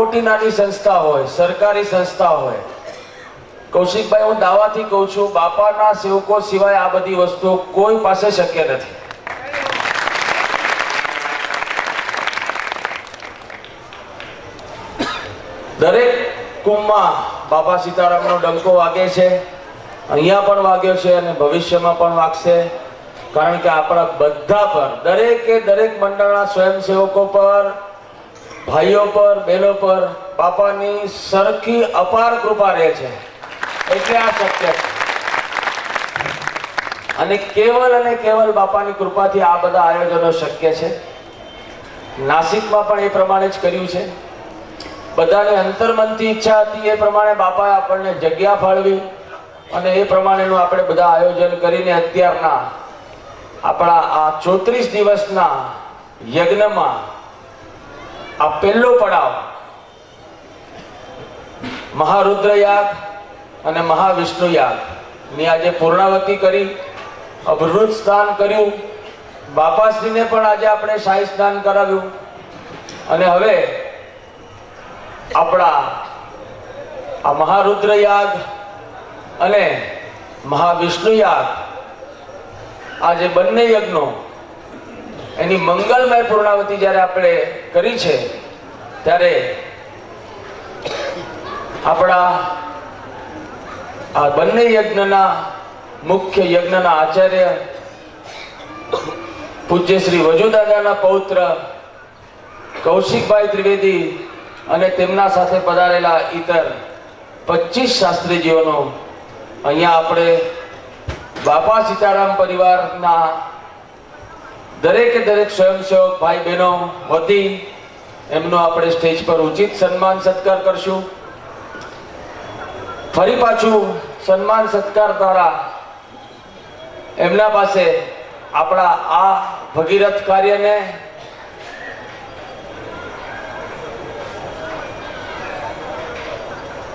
મોટી નાની સંસ્થા હોય, સરકારી સંસ્થા હોય. કૌશિકભાઈ, હું દાવાથી કહું છું, બાપાના સેવકો સિવાય આ બધી વસ્તુઓ કોઈ પાસે શક્ય નથી. દરેક કુંભમાં બાપા સીતારામનો ડંકો વાગે છે, અહીંયા પણ વાગ્યો છે અને ભવિષ્યમાં પણ વાગશે. કારણ કે આપણા બધા પર, દરેકે દરેક મંડળના સ્વયંસેવકો પર ભાઈઓ પર, બહેનો પર બાપાની સરખી અપાર કૃપા રહે છે. એટલે આ શક્ય છે. અને કેવલ અને કેવલ બાપાની કૃપાથી આ બધા આયોજનો શક્ય છે. નાસિકમાં પણ એ પ્રમાણે જ કર્યું છે. બધાને અંતર્મનથી ઈચ્છા હતી એ પ્રમાણે બાપાએ આપણને જગ્યા ફાળવી અને એ પ્રમાણેનું આપણે બધા આયોજન કરીને અત્યારના આપણા આ ચોત્રીસ દિવસના યજ્ઞમાં આ પહેલો પડાવ. મહારુદ્ર યાગ અને મહાવિષ્ણુ યાગ. ની આજે પૂર્ણાવતી કરી અભૃત સ્નાન કર્યું. બાપાશ્રીને પણ આજે આપણે શાહી સ્નાન કરાવ્યું. અને હવે આપણા આ મહારુદ્ર યાગ અને મહાવિષ્ણુ યાગ. આ જે બંને યજ્ઞો એની મંગલમય પૂર્ણાવતી જ્યારે આપણે કરી છે, ત્યારે આપણા આ બંને યજ્ઞના મુખ્ય યજ્ઞના આચાર્ય પૂજ્ય શ્રી વજુદાદાના પૌત્ર કૌશિકભાઈ ત્રિવેદી અને તેમના સાથે પધારેલા ઇતર પચીસ શાસ્ત્રીજીઓનો અહીંયા આપણે બાપા સીતારામ પરિવારના દરેકે દરેક સ્વયંસેવક ભાઈ બહેનો વતી એમનો આપણે સ્ટેજ પર ઉચિત સન્માન, સત્કાર કરશું. ફરી પાછું સન્માન, સત્કાર દ્વારા એમના પાસે આપણા આ ભગીરથ કાર્યને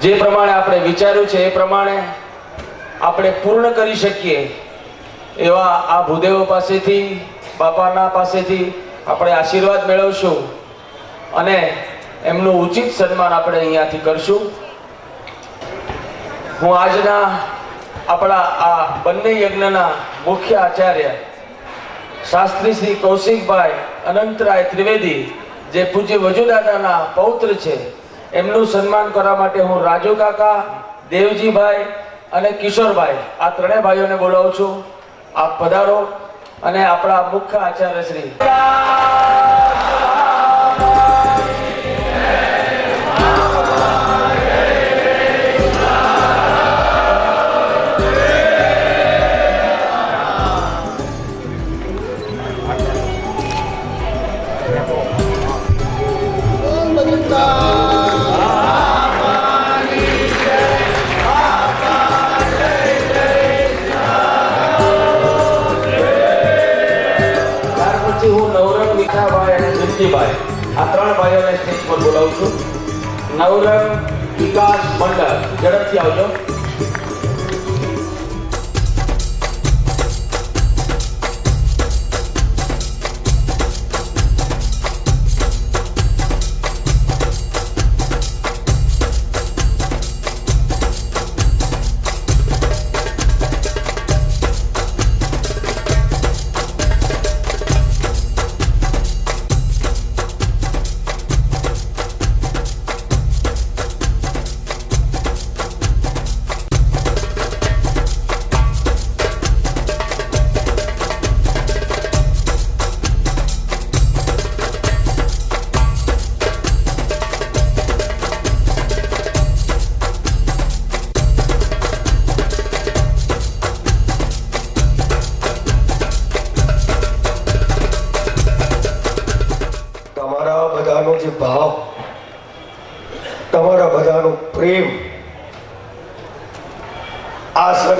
જે પ્રમાણે આપણે વિચાર્યું છે એ પ્રમાણે આપણે પૂર્ણ કરી શકીએ એવા આ ભૂદેવો પાસેથી બાપાના પાસેથી આપણે આશીર્વાદ મેળવશું અને એમનું ઉચિત સન્માન આપણે અહીંયાથી કરશું. હું આજના આપણા આ બંને યજ્ઞના મુખ્ય આચાર્ય શાસ્ત્રી શ્રી કૌશિકભાઈ અનંતરાય ત્રિવેદી, જે પૂજ્ય વજુદાદાના પૌત્ર છે, એમનું સન્માન કરવા માટે હું રાજુ કાકા, દેવજીભાઈ અને કિશોરભાઈ આ ત્રણેય ભાઈઓને બોલાવું છું. આપ પધારો. અને આપણા મુખ્ય આચાર્ય શ્રી. નવરંગ વિકાસ મંડળ. ઝડપથી આવજો.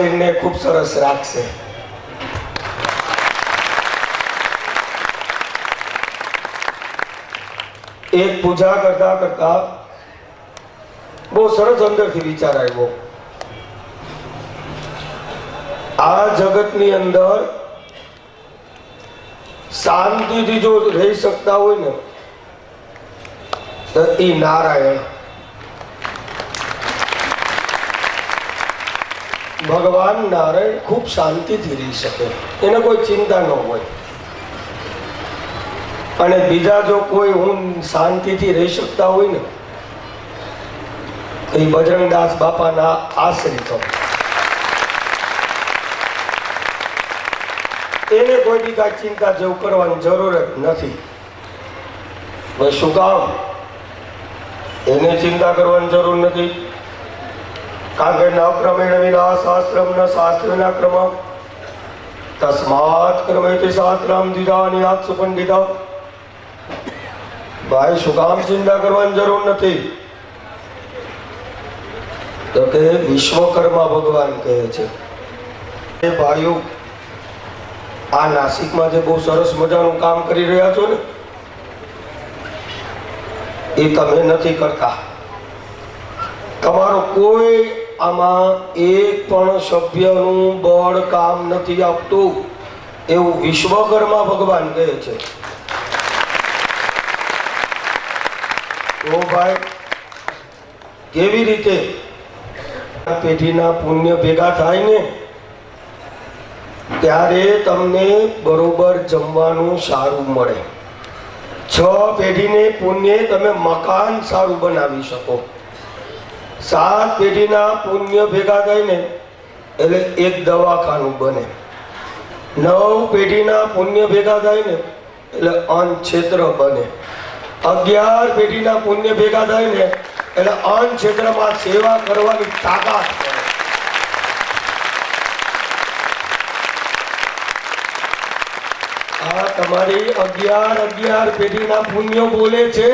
શરીરને ખૂબ સરસ રાખશે. એક પૂજા કરતા કરતા બહુ સરસ અંદરથી વિચાર આવ્યો. આ જગતની અંદર શાંતિથી જો રહી શકતા હોય ને, તો એ નારાયણ. ભગવાન નારાયણ ખૂબ શાંતિથી રહી શકે. એને કોઈ ચિંતા ન હોય. અને બીજા જો કોઈ હું શાંતિથી રહી શકતા હોય ને, તો એ બજરંગદાસ બાપાના આશ્રિત એને કોઈ બી કાંઈ ચિંતા જેવું કરવાની જરૂર જ નથી. શું કામ? એને ચિંતા કરવાની જરૂર નથી. કારણ કે ન ક્રમેણ વિના શાસ્ત્રમ ન શાસ્ત્ર વિના ક્રમ. તસ્માત ક્રમેથી શાસ્ત્રમ દીધા નિયાત સુપંડિતા ભાઈ, શું કામ ચિંતા કરવાની જરૂર નથી? તો કે વિશ્વકર્મા ભગવાન કહે છે. એ ભાઈઓ, આ નાસિકમાં જે બહુ સરસ મજાનું કામ કરી રહ્યા છો ને, એ તમે નથી કરતા. તમારો કોઈ આમાં એક પણ સભ્યનું બળ કામ નથી આપતું. એવું વિશ્વકર્મા ભગવાન કહે છે. તો ભાઈ, કેવી રીતે પેઢીના પુણ્ય ભેગા થાય ને ત્યારે તમને બરોબર જમવાનું સારું મળે. છ પેઢીને પુણ્ય તમે મકાન સારું બનાવી શકો. સાત પેઢીના પુણ્ય ભેગા થઈને એટલે એક દવાખાનું બને. નવ પેઢીના પુણ્ય ભેગા થઈને એટલે અન્ન ક્ષેત્ર બને. અગિયાર પેઢીના પુણ્ય ભેગા થઈને એટલે અન્ન ક્ષેત્રમાં સેવા કરવાની તાકાત આ તમારી અગિયાર અગિયાર પેઢીના પુણ્યો બોલે છે.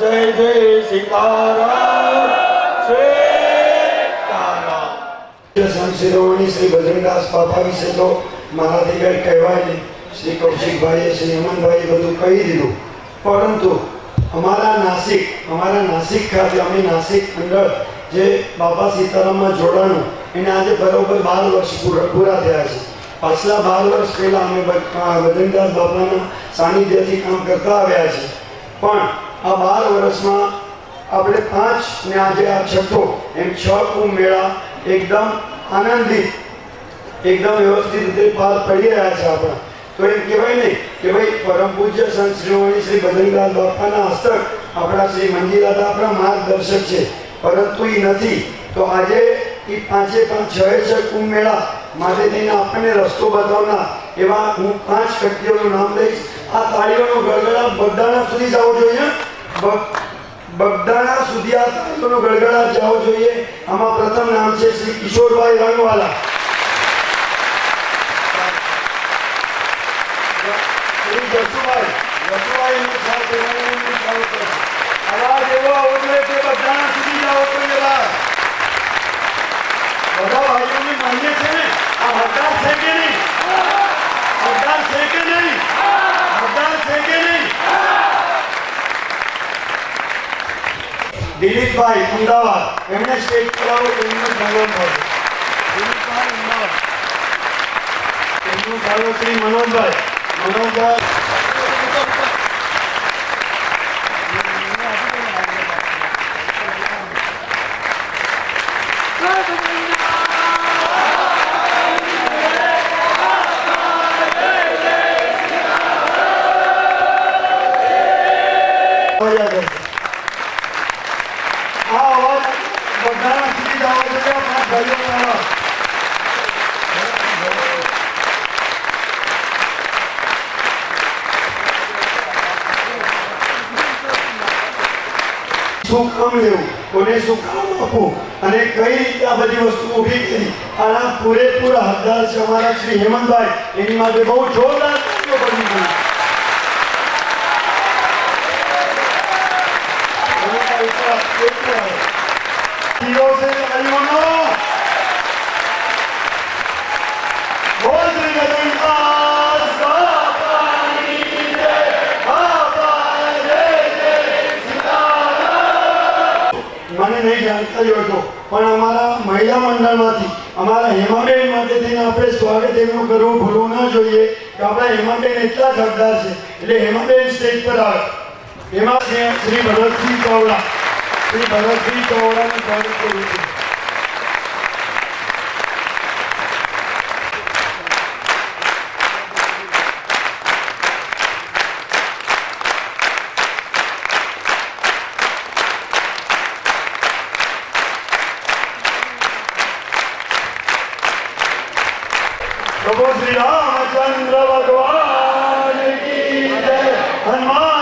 જય જય સીતારામ? સીતારામ. સંત શિરોમણી શ્રી બજરંગદાસ બાપા વિશે તો મારાથી કંઈ કહેવાય નહીં. શ્રી કૌશિકભાઈએ, શ્રી હેમંતભાઈએ બધું કહી દીધું. પરંતુ અમારા નાસિક અમારા નાસિક ખાતે, અમે નાસિક મંડળ જે બાપા સીતારામમાં જોડાણું, એને આજે બરોબર બાર વર્ષ પૂરા થયા છે. પાછલા બાર વર્ષ પહેલાં અમે બ- આ બજરંગદાસ બાપાના સાનિધ્યથી કામ કરતા આવ્યા છે. પણ આ બાર વર્ષમાં આપણે પાંચ ને આજે આ છઠ્ઠો એમ છ કુંભ મેળા એકદમ આનંદિત એકદમ વ્યવસ્થિત રીતે પાર પડી રહ્યા છે આપણા. તો એમ કહેવાય ને કે ભાઈ પરમ પૂજ્ય સંત શ્રીમણી શ્રી બદરીલાલ બાપાના હસ્તક આપણા શ્રી મંદિરાદા આપણા માર્ગદર્શક છે. પરંતુ એ નથી. તો આજે એ પાંચે પાંચ છ છ કુંભ મેળા માટે થઈને આપણને રસ્તો બતાવનાર એવા હું પાંચ વ્યક્તિઓનું નામ લઈશ. આ તાળીઓનો ગળગળા બધાના સુધી જવો જોઈએ. બગદાણા સુધી આ તાળીઓનો ગળગળા જવો જોઈએ. આમાં પ્રથમ નામ છે શ્રી કિશોરભાઈ રણવાલા. શ્રી એવો આવવો કે બગદાણા સુધી જવો જોઈએ. બધા ભાઈઓને છે ને? આ મતદાર છે કે નહીં? મતદાર છે કે નહીં મતદાર છે કે નહીં દિલીપભાઈ અમદાવાદ એમને સ્ટેજ પર આવો એમનું સ્વાગત થાય દિલીપભાઈ અમદાવાદ એમનું સ્વાગત શ્રી મનોજભાઈ મનોજભાઈ શું કામ લેવું કોને શું કામ આપવું અને કઈ રીતે આ બધી વસ્તુ ઊભી કરી? આના પૂરેપૂરા હકદાર છે અમારા શ્રી હેમંતભાઈ. એની માટે બહુ જોરદાર કાર્યો બની જોઈએ મને હતો. પણ અમારા મહિલા મંડળમાંથી, અમારા હેમાબેન માટે આપણે સ્વાગત એમનું કરવું ભૂલવું ન જોઈએ કે આપણા હેમાબેન એટલા હકદાર છે. એટલે હેમાબેન સ્ટેજ પર આવે. એમાં શ્રી ભરતસિંહ ચાવડા. શ્રી ભરતસિંહ ચાવડાનું સ્વાગત કરું છું. પ્રભુ શ્રી રામચંદ્ર ભગવાન કી જય હનુમાનજી